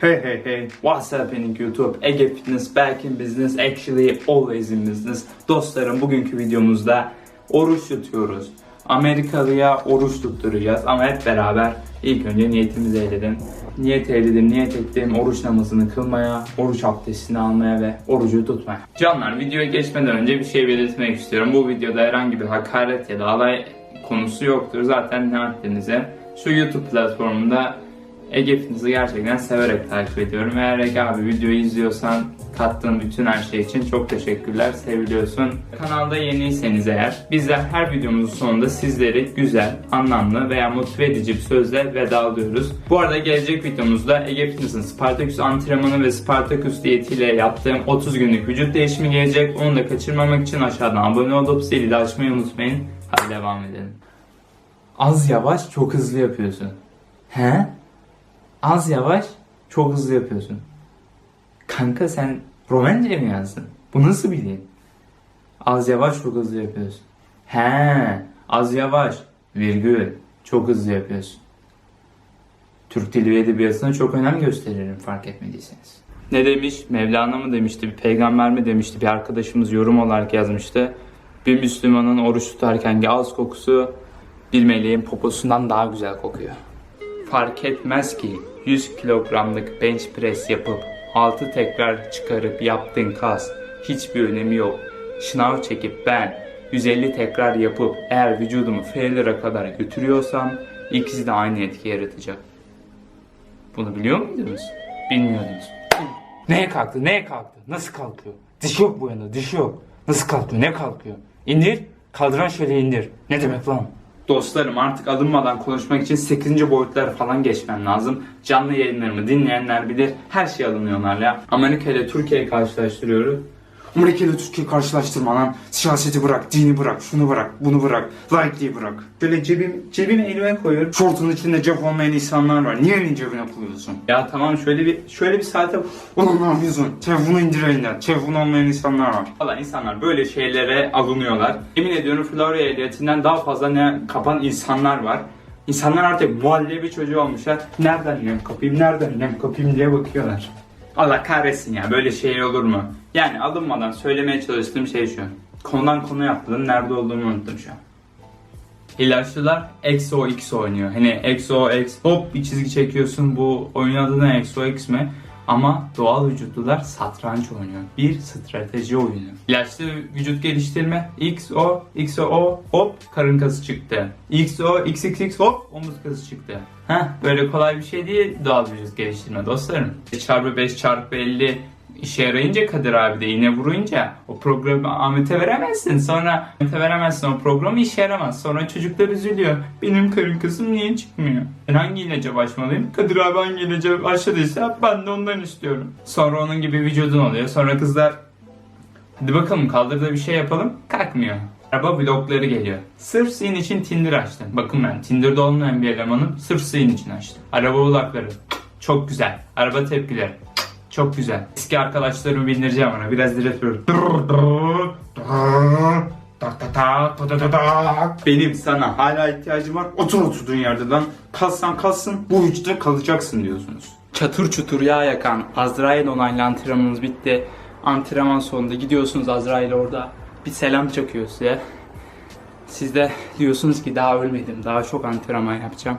Hey hey hey, what's happening YouTube? Ege Fitness back in business, actually always in business. Dostlarım bugünkü videomuzda oruç tutuyoruz. Amerikalıya oruç tutturacağız ama hep beraber ilk önce niyetimizi eyledim. Niyet eyledim, niyet ettim oruç namazını kılmaya, oruç abdestini almaya ve orucu tutmaya. Canlar videoya geçmeden önce bir şey belirtmek istiyorum. Bu videoda herhangi bir hakaret ya da alay konusu yoktur. Zaten ne haddinize şu YouTube platformunda Ege Fitness'ı gerçekten severek takip ediyorum. Eğer Ege abi videoyu izliyorsan kattığın bütün her şey için çok teşekkürler. Seviliyorsun. Kanalda yeniyseniz eğer bizler her videomuzun sonunda sizleri güzel, anlamlı veya motive edici bir sözle vedalıyoruz. Bu arada gelecek videomuzda Ege Fitness'ın Spartaküs antrenmanı ve Spartaküs diyetiyle yaptığım 30 günlük vücut değişimi gelecek. Onu da kaçırmamak için aşağıdan abone olup zili de açmayı unutmayın. Hadi devam edelim. Az yavaş çok hızlı yapıyorsun. He? Az yavaş, çok hızlı yapıyorsun. Kanka sen Romence mi yazdın? Bu nasıl bir dil? Az yavaş, çok hızlı yapıyorsun. He, az yavaş, virgül, çok hızlı yapıyorsun. Türk dili ve edebiyatına çok önem gösteririm fark etmediyseniz. Ne demiş? Mevlana mı demişti, bir peygamber mi demişti, bir arkadaşımız yorum olarak yazmıştı. Bir Müslümanın oruç tutarken ağız kokusu bir meleğin poposundan daha güzel kokuyor. Fark etmez ki 100 kilogramlık bench press yapıp 6 tekrar çıkarıp yaptığın kas hiçbir önemi yok. Şınav çekip ben 150 tekrar yapıp eğer vücudumu failure'a kadar götürüyorsam ikisi de aynı etki yaratacak. Bunu biliyor muydunuz? Bilmiyordunuz. Neye kalktı? Neye kalktı? Nasıl kalkıyor? Diş yok bu yana, diş yok. Nasıl kalkıyor? Ne kalkıyor? İndir, kaldıran şöyle indir. Ne demek lan? Dostlarım artık alınmadan konuşmak için 8. boyutlara falan geçmem lazım. Canlı yayınlarımı dinleyenler bilir. Her şey alınıyorlar ya. Amerika ile Türkiye'yi karşılaştırıyoruz. Amerika ile Türkiye karşılaştırma lan. Siyaseti bırak, dini bırak, şunu bırak, bunu bırak, laikliği bırak. Şöyle cebim, cebime elime koyuyorum. Şortun içinde cep olmayan insanlar var. Niye elini cebine koyuyorsun? Ya tamam şöyle bir şöyle bir saate... Ulan ne yapıyorsun? Telefonu indir elinden. Telefonu olmayan insanlar var. Valla insanlar böyle şeylere alınıyorlar. Emin ediyorum Florya ehliyetinden daha fazla ne kapan insanlar var. İnsanlar artık muhallebi çocuğu olmuşlar. Nereden nem kapayım, nereden nem kapayım diye bakıyorlar. Allah kahretsin ya böyle şey olur mu? Yani alınmadan söylemeye çalıştığım şey şu. Konudan konuya atladım. Nerede olduğumu unuttum şu an. İlaçlılar XO X oynuyor. Hani XO X hop bir çizgi çekiyorsun bu oyun adı ne XO X mi? Ama doğal vücutlular satranç oynuyor. Bir strateji oyunu. İlaçlı vücut geliştirme XO XO hop karın kası çıktı. XO XXX hop omuz kası çıktı. Heh böyle kolay bir şey değil doğal vücut geliştirme dostlarım. 5 çarpı 5 çarpı 50 işe yarayınca Kadir abi de iğne vurunca o programı Ahmet'e veremezsin. Sonra Ahmet'e veremezsin o programı işe yaramaz. Sonra çocuklar üzülüyor. Benim karın kızım niye çıkmıyor? Ben hangi ilaca başlamalıyım? Kadir abi hangi ilaca başladıysa ben de ondan istiyorum. Sonra onun gibi vücudun oluyor. Sonra kızlar hadi bakalım kaldır da bir şey yapalım. Kalkmıyor. Araba vlogları geliyor. Sırf senin için Tinder açtım. Bakın ben Tinder'da olmayan bir elemanım. Sırf senin için açtım. Araba vlogları. Çok güzel. Araba tepkileri. Çok güzel. Eski arkadaşlarımı bindireceğim ona. Biraz böyle. Benim sana hala ihtiyacım var. Otur oturduğun yerde lan. Kalsan kalsın bu vücutta kalacaksın diyorsunuz. Çatır çutur yağ yakan Azrail onaylı antrenmanınız bitti. Antrenman sonunda gidiyorsunuz Azrail orada bir selam çakıyor size. Siz de diyorsunuz ki daha ölmedim. Daha çok antrenman yapacağım.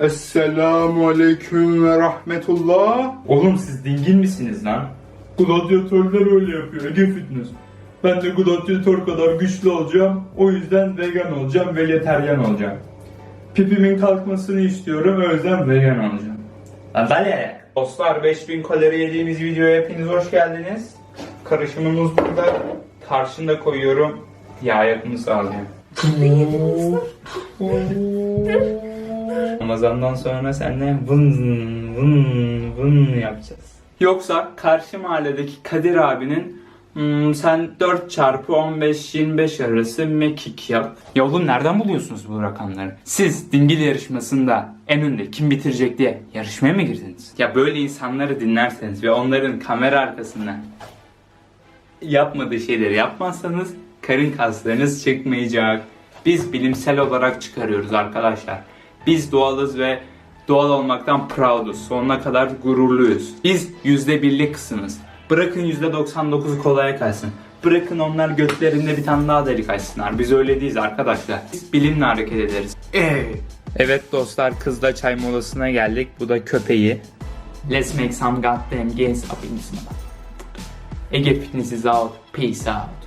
Esselamu aleyküm ve rahmetullah. Oğlum siz dingin misiniz lan? Gladyatörler öyle yapıyor Ege Fitness. Ben de gladyatör kadar güçlü olacağım. O yüzden vegan olacağım, vejeteryan olacağım. Pipimin kalkmasını istiyorum, o yüzden vegan olacağım. Lan dale. Dostlar 5000 kalori yediğimiz videoya hepiniz hoş geldiniz. Karışımımız burada. Karşında koyuyorum. Yağ yakımı sağlıyor. Ramazandan sonra seninle vın vın vın yapacağız. Yoksa karşı mahalledeki Kadir abinin hmm, sen 4 çarpı 15-25 arası mekik yap. Ya oğlum nereden buluyorsunuz bu rakamları? Siz dingil yarışmasında en önde kim bitirecek diye yarışmaya mı girdiniz? Ya böyle insanları dinlerseniz ve onların kamera arkasında yapmadığı şeyleri yapmazsanız karın kaslarınız çıkmayacak. Biz bilimsel olarak çıkarıyoruz arkadaşlar. Biz doğalız ve Doğal olmaktan prouduz. Sonuna kadar gururluyuz. Biz %1'lik kısmız. Bırakın %99'u kolaya kaçsın. Bırakın onlar göklerinde bir tane daha delik açsınlar. Biz öyle değiliz arkadaşlar. Biz bilimle hareket ederiz. Evet dostlar kızla çay molasına geldik. Bu da köpeği. Let's make some goddamn gains up in this mother. Ege Fitness is out. Peace out.